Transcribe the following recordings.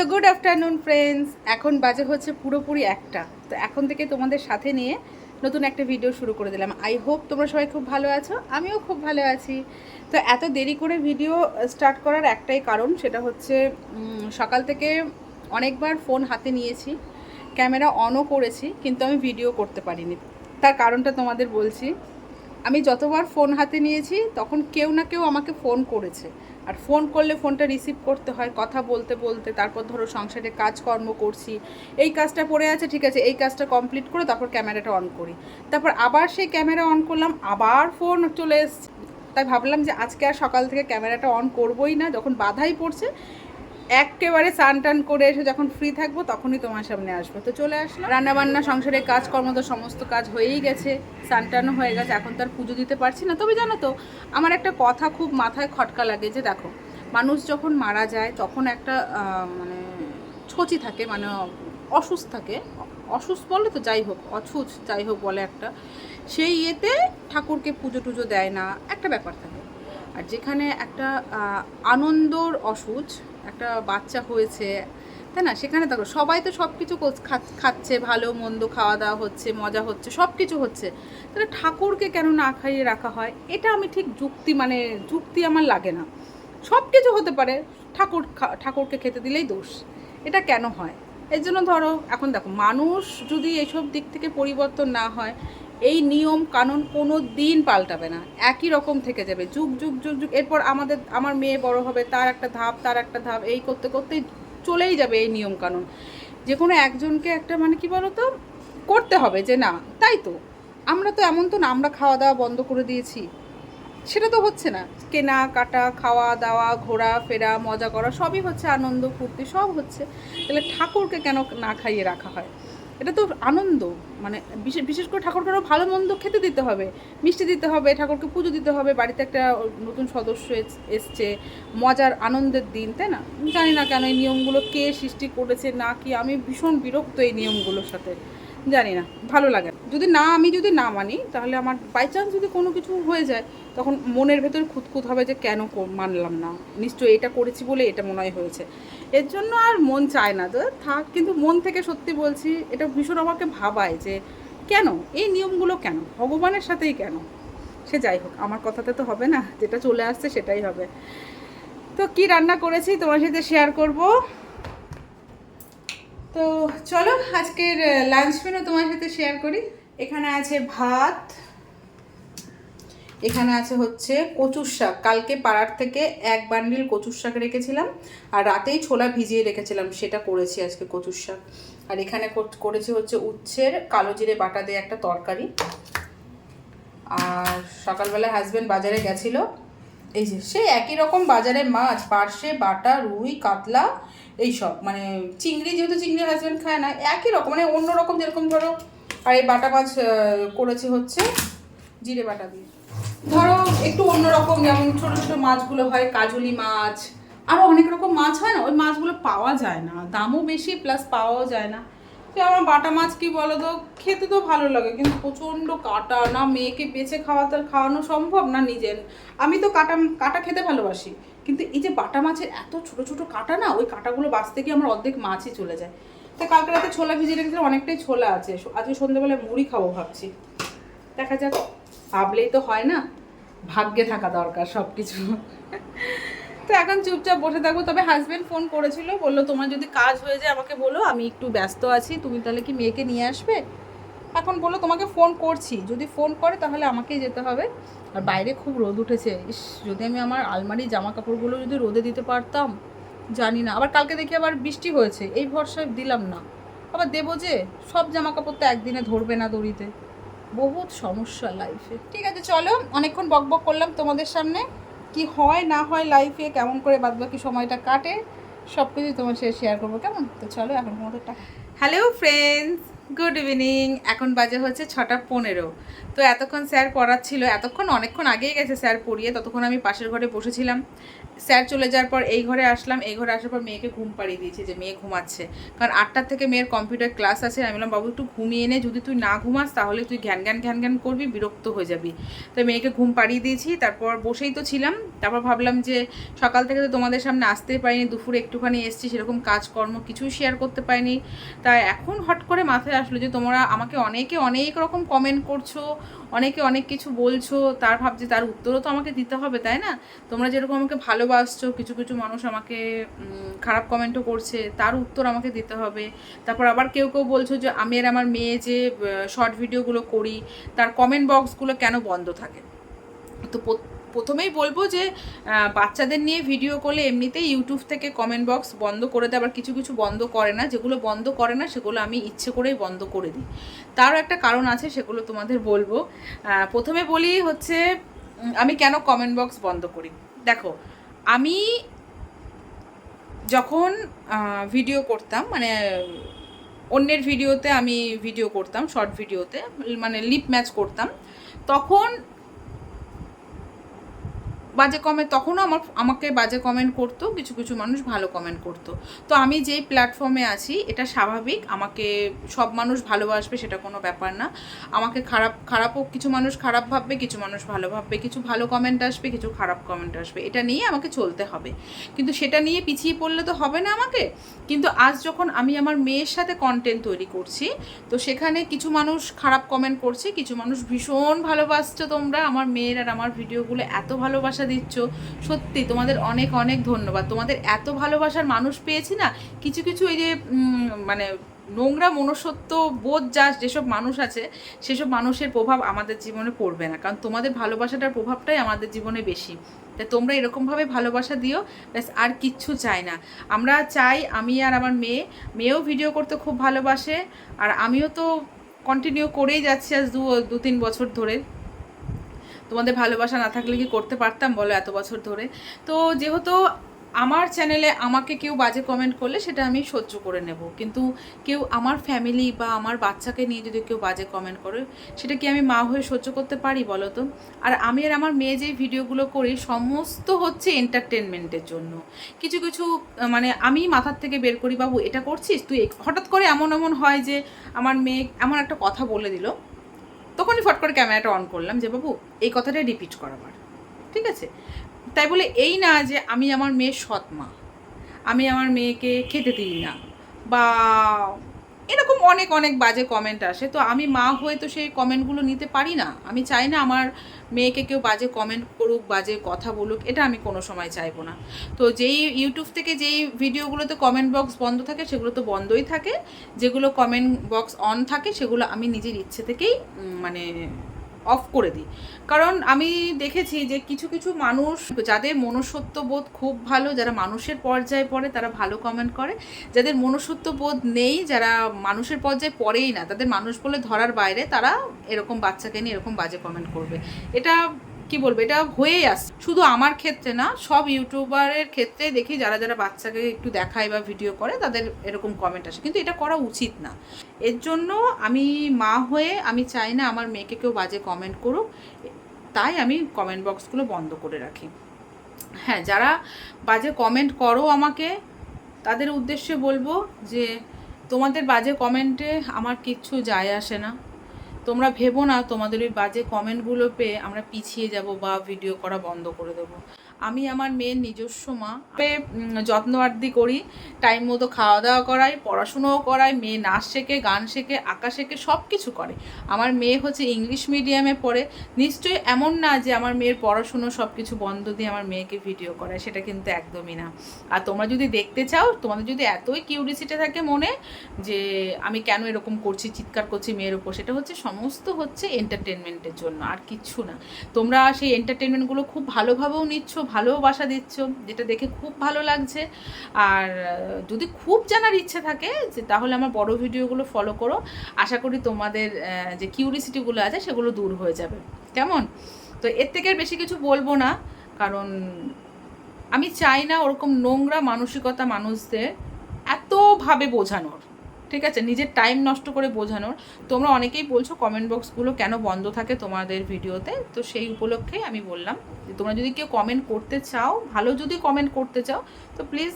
Afternoon friends এখন বাজে হচ্ছে পুরোপুরি একটা। তো এখন থেকে তোমাদের সাথে নিয়ে নতুন একটা ভিডিও শুরু করে দিলাম। আই হোপ তোমরা সবাই খুব ভালো আছো, আমিও খুব ভালো আছি। তো এত দেরি করে ভিডিও স্টার্ট করার একটাই কারণ, সেটা হচ্ছে সকাল থেকে অনেকবার ফোন হাতে নিয়েছি ক্যামেরা অনও করেছি, কিন্তু আমি ভিডিও করতে পারিনি। তার কারণটা তোমাদের বলছি, আমি যতবার ফোন হাতে নিয়েছি, তখন কেউ না কেউ আমাকে ফোন করেছে। আর ফোন করলে ফোনটা রিসিভ করতে হয়, কথা বলতে বলতে, তারপর ধরো সংসারে কাজকর্ম করছি, এই কাজটা পড়ে আছে, ঠিক আছে, এই কাজটা কমপ্লিট করে তারপর ক্যামেরাটা অন করি। তারপর আবার সেই ক্যামেরা অন করলাম, আবার ফোন চলে এসছে। তাই ভাবলাম যে আজকে আর সকাল থেকে ক্যামেরাটা অন করবই না, যখন বাধাই পড়ছে একেবারে স্নান টান করে এসে যখন ফ্রি থাকব তখনই তোমার সামনে আসব। তো চলে আসলাম। রান্নাবান্না সংসারের কাজকর্ম তো সমস্ত কাজ হয়েই গেছে। স্নান টানও হয়ে গেছে, এখন তার পুজো দিতে পারছি না। তবে জানো তো, আমার একটা কথা খুব মাথায় খটকা লাগে যে দেখো, মানুষ যখন মারা যায় তখন একটা মানে ছচি থাকে মানে অসুস্থ থাকে। অসুস্থ বলে তো যাই হোক অছুচ যাই হোক বলে একটা। সেই ইয়েতে ঠাকুরকে পুজো টুজো দেয় না, একটা ব্যাপার থাকে। আর যেখানে একটা আনন্দর অসুচ একটা বাচ্চা হয়েছে, তাই না? সেখানে দেখো, সবাই তো সব কিছু খাচ্ছে, ভালো, মন্দ খাওয়া দাওয়া হচ্ছে, মজা হচ্ছে সব কিছু হচ্ছে। তাহলে ঠাকুরকে কেন না খাইয়ে রাখা হয়? এটা আমি ঠিক যুক্তি মানে যুক্তি আমার লাগে না। সব কিছু হতে পারে, ঠাকুর ঠাকুরকে খেতে দিলেই দোষ। এটা কেন হয়? এর জন্য ধরো, এখন দেখো, মানুষ যদি এইসব দিক থেকে পরিবর্তন না হয় এই নিয়ম কানুন কোনো দিন পাল্টাবে না। একই রকম থেকে যাবে। যুগ যুগ যুগ যুগ। এরপর আমাদের, আমার মেয়ে বড় হবে, তার একটা ধাপ, তার একটা ধাপ, এই করতে করতেই চলেই যাবে এই নিয়ম কানুন। যে কোনো একজনকে একটা মানে কি বলো তো করতে হবে যে না, তাই তো। আমরা তো এমন তো না, আমরা খাওয়া দাওয়া বন্ধ করে দিয়েছি। সেটা তো হচ্ছে না। কেনা, কাটা, খাওয়া, দাওয়া, ঘোরা, ফেরা, মজা করা সবই হচ্ছে আনন্দ, ফুর্তি, সব হচ্ছে। তাহলে ঠাকুরকে কেন না খাইয়ে রাখা হয়? এটা তো আনন্দ মানে বিশেষ বিশেষ করে ঠাকুরকে আরও ভালো মন্দ খেতে দিতে হবে মিষ্টি দিতে হবে, ঠাকুরকে পুজো দিতে হবে, বাড়িতে একটা নতুন সদস্য এসছে, মজার আনন্দের দিন, তাই না জানি না কেন এই নিয়মগুলো কে সৃষ্টি করেছে, না কি, আমি ভীষণ বিরক্ত এই নিয়মগুলোর সাথে, জানি না, ভালো লাগে। যদি না, আমি যদি না মানি, তাহলে আমার বাই চান্স যদি কোনো কিছু হয়ে যায়, তখন মনের ভেতর খুঁতখুত হবে যে কেন মানলাম না। নিশ্চয়ই এটা করেছি বলে এটা মনে হয় হয়েছে। এর জন্য আর মন চায় না। তো থাক, কিন্তু মন থেকে সত্যি বলছি, এটা ভীষণ আমাকে ভাবায় যে কেন? এই নিয়মগুলো কেন? ভগবানের সাথেই কেন? সে যাই হোক, আমার কথাতে তো হবে না, যেটা চলে আসছে সেটাই হবে। তো কি রান্না করেছি তোমার সাথে শেয়ার করব? তো চলো, আজকের লাঞ্চ মেনু তোমার সাথে শেয়ার করি। এখানে আছে ভাত, এখানে আছে হচ্ছে কচুর শাক। কালকে পাড়ার থেকে এক বান্ডিল কচুর শাক রেখেছিলাম আর রাতেই ছোলা ভিজিয়ে রেখেছিলাম, সেটা করেছি আজকে কচুর শাক। আর এখানে করেছি হচ্ছে উচ্ছের কালো জিরে বাটা দিয়ে একটা তরকারি। আর সকালবেলা হাজবেন্ড বাজারে গেছিল। এই যে, সে একই রকম বাজারে মাছ, পার্শে বাটা, রুই, কাতলা এইসব মানে চিংড়ি যেহেতু চিংড়ি হাজব্যান্ড খায় না, একই রকম মানে অন্য রকম যেরকম ধরো আর এই বাটা মাছ করেছি হচ্ছে জিরে বাটা দিয়ে। ধরো একটু অন্যরকম, যেমন ছোটো ছোটো মাছগুলো হয়, কাজলি মাছ আরও অনেক রকম মাছ হয় না? ওই মাছগুলো পাওয়া যায় না, দামও বেশি প্লাস পাওয়াও যায় না। তো আমার বাটা মাছ কি বলো তো খেতে তো ভালো লাগে, কিন্তু প্রচণ্ড কাটা না, মেয়েকে বেছে খাওয়াতে খাওয়ানো সম্ভব না নিজের। আমি তো কাটা কাটা খেতে ভালোবাসি, কিন্তু এই যে বাটা মাছের এত ছোট ছোট কাটা না, ওই কাটাগুলো বাঁচতে গিয়ে আমার অর্ধেক মাছই চলে যায়। তো কালকে রাতে ছোলা ভিজিয়ে রেখেছিলাম, অনেকটাই ছোলা আছে। আজকে সন্ধ্যেবেলায় মুড়ি খাব ভাবছি। দেখা যাক, ভাবলেই তো হয় না, ভাগ্যে থাকা দরকার সব কিছু তো এখন চুপচাপ বসে থাকব, তবে হাজবেন্ড ফোন করেছিল, বলল, তোমার যদি কাজ হয়ে যায়, আমাকে বলো, আমি একটু ব্যস্ত আছি, তুমি তাহলে কি মেয়েকে নিয়ে আসবে? এখন বলল, তোমাকে ফোন করছি, যদি ফোন করে তাহলে আমাকেই যেতে হবে। আর বাইরে খুব রোদ উঠেছে, ইস, যদি আমি আমার আলমারি জামা কাপড়গুলো যদি রোদে দিতে পারতাম জানি না। আবার কালকে দেখি আবার বৃষ্টি হয়েছে। এই ভরসায় দিলাম না। আবার দেবো যে, সব জামা কাপড় তো একদিনে ধরবে না দড়িতে। বহুত সমস্যা লাইফে ঠিক আছে, চলো, অনেকক্ষণ বক বক করলাম তোমাদের সামনে। কি হয়, না হয় লাইফে কেমন করে বাদবাকি সময়টা কাটে সব কিছু তোমার সাথে শেয়ার করব। কেমন? তো চলো, এখন তোমাদের টাকা হ্যালো ফ্রেন্ডস গুড ইভিনিং এখন বাজে হচ্ছে ছটা পনেরো। তো এতক্ষণ স্যার পড়াচ্ছিল। এতক্ষণ অনেকক্ষণ আগেই গেছে স্যার পড়িয়ে। ততক্ষণ আমি পাশের ঘরে বসেছিলাম। স্যার চলে যাওয়ার পর এই ঘরে আসলাম, এই ঘরে আসার পর মেয়েকে ঘুম পাড়িয়ে দিয়েছি যে মেয়ে ঘুমাচ্ছে। কারণ আটটার থেকে মেয়ের কম্পিউটার ক্লাস আছে, আমি বললাম, বাবু, একটু ঘুমিয়ে নে, যদি তুই না ঘুমাস, তাহলে তুই ঘ্যান ঘ্যান ঘ্যান ঘ্যান করবি, বিরক্ত হয়ে যাবি। তো মেয়েকে ঘুম পাড়িয়ে দিয়েছি, তারপর বসেই তো ছিলাম। তারপর ভাবলাম যে সকাল থেকে তো তোমাদের সামনে আসতেই পারিনি, দুপুরে একটুখানি এসছি, সেরকম কাজকর্ম কিছুই শেয়ার করতে পারিনি। তাই এখন হট করে মাথায় আসলো যে তোমরা আমাকে অনেকে অনেক রকম কমেন্ট করছ অনেকে অনেক কিছু বলছো, তার ভাবছে তার উত্তরও তো আমাকে দিতে হবে, তাই না? তোমরা যেরকম আমাকে ভালোবাসছো, কিছু কিছু মানুষ আমাকে খারাপ কমেন্টও করছে, তার উত্তর আমাকে দিতে হবে। তারপর আবার কেউ কেউ বলছো যে, আমি আর আমার মেয়ে যে শর্ট ভিডিওগুলো করি, তার কমেন্ট বক্সগুলো কেন বন্ধ থাকে? তো প্রথমেই বলব যে বাচ্চাদের নিয়ে ভিডিও করলে এমনিতেই ইউটিউব থেকে কমেন্ট বক্স বন্ধ করে দেয়, আবার কিছু কিছু বন্ধ করে না। যেগুলো বন্ধ করে না, সেগুলো আমি ইচ্ছে করেই বন্ধ করে দিই। তারও একটা কারণ আছে, সেগুলো তোমাদের বলব। প্রথমে বলি হচ্ছে আমি কেন কমেন্ট বক্স বন্ধ করি? দেখো, আমি যখন ভিডিও করতাম মানে অন্যের ভিডিওতে আমি ভিডিও করতাম শর্ট ভিডিওতে মানে লিপ ম্যাচ করতাম, তখন বাজে কমেন্ট তখনও আমার আমাকে বাজে কমেন্ট করতো, কিছু কিছু মানুষ ভালো কমেন্ট করতো। তো আমি যেই প্ল্যাটফর্মে আছি, এটা স্বাভাবিক, আমাকে সব মানুষ ভালোবাসবে সেটা কোনো ব্যাপার না। আমাকে খারাপ, খারাপও কিছু মানুষ খারাপ ভাববে, কিছু মানুষ ভালো ভাববে। কিছু ভালো কমেন্ট আসবে, কিছু খারাপ কমেন্ট আসবে। এটা নিয়ে আমাকে চলতে হবে। কিন্তু সেটা নিয়ে পিছিয়ে পড়লে তো হবে না আমাকে। কিন্তু আজ যখন আমি আমার মেয়ের সাথে কন্টেন্ট তৈরি করছি, তো সেখানে কিছু মানুষ খারাপ কমেন্ট করছে, কিছু মানুষ ভীষণ ভালোবাসছো তোমরা। আমার মেয়ের আর আমার ভিডিওগুলো এত ভালোবাসা দিচ্ছ, সত্যি তোমাদের অনেক অনেক ধন্যবাদ। তোমাদের এত ভালোবাসার মানুষ পেয়েছি না, কিছু কিছু এই যে মানে নোংরা মনুষ্যত্ব বোধ যা, যেসব মানুষ আছে, সেসব মানুষের প্রভাব আমাদের জীবনে পড়বে না। কারণ তোমাদের ভালোবাসাটার প্রভাবটাই আমাদের জীবনে বেশি। তাই তোমরা এরকমভাবে ভালোবাসা দিও, ব্যাস আর কিচ্ছু চাই না। আমরা চাই আমি আর আমার মেয়ে, মেয়েও ভিডিও করতে খুব ভালোবাসে, আর আমিও তো কন্টিনিউ করেই যাচ্ছি আজ দু দু, তিন বছর ধরে। তোমাদের ভালোবাসা না থাকলে কি করতে পারতাম বলো এত বছর ধরে? তো যেহেতু আমার চ্যানেলে আমাকে কেউ বাজে কমেন্ট করলে সেটা আমি সহ্য করে নেব। কিন্তু কেউ আমার ফ্যামিলি বা আমার বাচ্চাকে নিয়ে যদি কেউ বাজে কমেন্ট করে, সেটা কি আমি মা হয়ে সহ্য করতে পারি বলো তো? আর আমি আর আমার মেয়ে যে ভিডিওগুলো করি, সমস্ত হচ্ছে এন্টারটেনমেন্টের জন্য। কিছু কিছু মানে আমি মাথার থেকে বের করি, বাবু, এটা করছিস? তুই হঠাৎ করে এমন এমন হয় যে আমার মেয়ে এমন একটা কথা বলে দিল। তখনই ফট করে ক্যামেরাটা অন করলাম যে, বাবু, এই কথাটা রিপিট করাবার ঠিক আছে? তাই বলে, এই না যে আমি আমার মেয়ের সৎ মা। আমি আমার মেয়েকে খেতে দিই না বা এরকম অনেক অনেক বাজে কমেন্ট আসে। তো আমি মা হয়ে তো সেই কমেন্টগুলো নিতে পারি না। আমি চাই না আমার মেয়েকে কেউ বাজে কমেন্ট করুক, বাজে কথা বলুক, এটা আমি কোনো সময় চাইব না। তো যেই ইউটিউব থেকে যেই ভিডিওগুলোতে কমেন্ট বক্স বন্ধ থাকে, সেগুলো তো বন্ধই থাকে। যেগুলো কমেন্ট বক্স অন থাকে, সেগুলো আমি নিজের ইচ্ছে থেকেই মানে অফ করে দিই। কারণ আমি দেখেছি যে কিছু কিছু মানুষ যাদের মনুষ্যত্ব বোধ খুব ভালো, যারা মানুষের পর্যায়ে পড়ে, তারা ভালো কমেন্ট করে। যাদের মনুষ্যত্ব বোধ নেই, যারা মানুষের পর্যায়ে পড়েই না, তাদের মানুষ বলে ধরার বাইরে তারা এরকম বাচ্চাকে নিয়ে এরকম বাজে কমেন্ট করবে। এটা কি বলব, এটা হয়েই আসছে। শুধু আমার ক্ষেত্রে না, সব ইউটিউবারের ক্ষেত্রে দেখি, যারা যারা বাচ্চাকে একটু দেখায় বা ভিডিও করে, তাদের এরকম কমেন্ট আসে। কিন্তু এটা করা উচিত না। এর জন্য আমি মা হয়ে, আমি চাই না আমার মেয়েকে কেউ বাজে কমেন্ট করুক। তাই আমি কমেন্ট বক্সগুলো বন্ধ করে রাখি। হ্যাঁ যারা বাজে কমেন্ট করো আমাকে, তাদের উদ্দেশ্যে বলব যে, তোমাদের বাজে কমেন্টে আমার কিচ্ছু যায় আসে না। তোমরা ভেবো না, তোমাদের ওই বাজে কমেন্টগুলো পেয়ে আমরা পিছিয়ে যাব বা ভিডিও করা বন্ধ করে দেবো। আমি আমার মেয়ের নিজস্ব মা। যত্ন আর্দি করি টাইম মতো খাওয়া দাওয়া করাই, পড়াশুনোও করাই, মেয়ে নাচ শেখে, গান শেখে, আঁকা শেখে সব কিছু করে। আমার মেয়ে হচ্ছে ইংলিশ মিডিয়ামে পড়ে। নিশ্চয়ই এমন না যে আমার মেয়ের পড়াশুনো সব কিছু বন্ধ দিয়ে আমার মেয়েকে ভিডিও করায়, সেটা কিন্তু একদমই না। আর তোমরা যদি দেখতে চাও, তোমাদের যদি এতই কিউরিসিটি থাকে মনে, যে আমি কেন এরকম করছি, চিৎকার করছি মেয়ের উপর, সেটা হচ্ছে সমস্ত হচ্ছে এন্টারটেনমেন্টের জন্য, আর কিচ্ছু না। তোমরা সেই এন্টারটেনমেন্টগুলো খুব ভালোভাবেও নিচ্ছ ভালোবাসা দিচ্ছ, যেটা দেখে খুব ভালো লাগছে। আর যদি খুব জানার ইচ্ছে থাকে, যে তাহলে আমার বড় ভিডিওগুলো ফলো করো। আশা করি তোমাদের যে কিউরিসিটিগুলো আছে, সেগুলো দূর হয়ে যাবে। কেমন? তো এর থেকে বেশি কিছু বলব না, কারণ আমি চাই না ওরকম নোংরা মানসিকতা মানুষদের এতভাবে বোঝানোর। ঠিক আছে? নিজের টাইম নষ্ট করে বোঝানোর। তোমরা অনেকেই বলছো কমেন্ট বক্সগুলো কেন বন্ধ থাকে তোমাদের ভিডিওতে? তো সেই উপলক্ষে আমি বললাম যে, তোমরা যদি কেউ কমেন্ট করতে চাও, ভালো যদি কমেন্ট করতে চাও, তো প্লিজ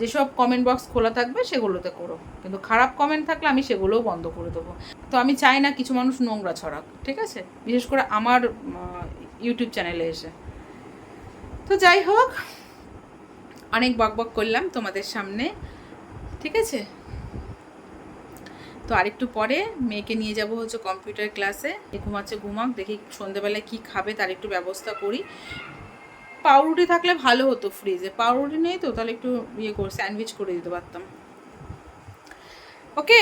যেসব কমেন্ট বক্স খোলা থাকবে সেগুলোতে করো। কিন্তু খারাপ কমেন্ট থাকলে আমি সেগুলোও বন্ধ করে দেবো। তো আমি চাই না কিছু মানুষ নোংরা ছড়াক, ঠিক আছে? বিশেষ করে আমার ইউটিউব চ্যানেলে এসে। তো যাই হোক, অনেক বকবক করলাম তোমাদের সামনে, ঠিক আছে? তো আরেকটু পরে মেয়েকে নিয়ে যাব হচ্ছে কম্পিউটার ক্লাসে ঘুমাচ্ছে, ঘুমাক, দেখি সন্ধেবেলায় কি খাবে, তার একটু ব্যবস্থা করি। পাউরুটি থাকলে ভালো হতো ফ্রিজে পাউরুটি নেই তো, তাহলে একটু ইয়ে করে স্যান্ডউইচ করে দিতে পারতাম। ওকে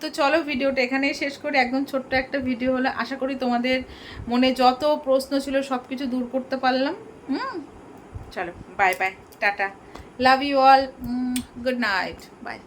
তো চলো ভিডিওটা এখানেই শেষ করি। একদম ছোট্ট একটা ভিডিও হলো। আশা করি তোমাদের মনে যত প্রশ্ন ছিল সব কিছু দূর করতে পারলাম। হুম? চলো bye bye tata. Love you all good night bye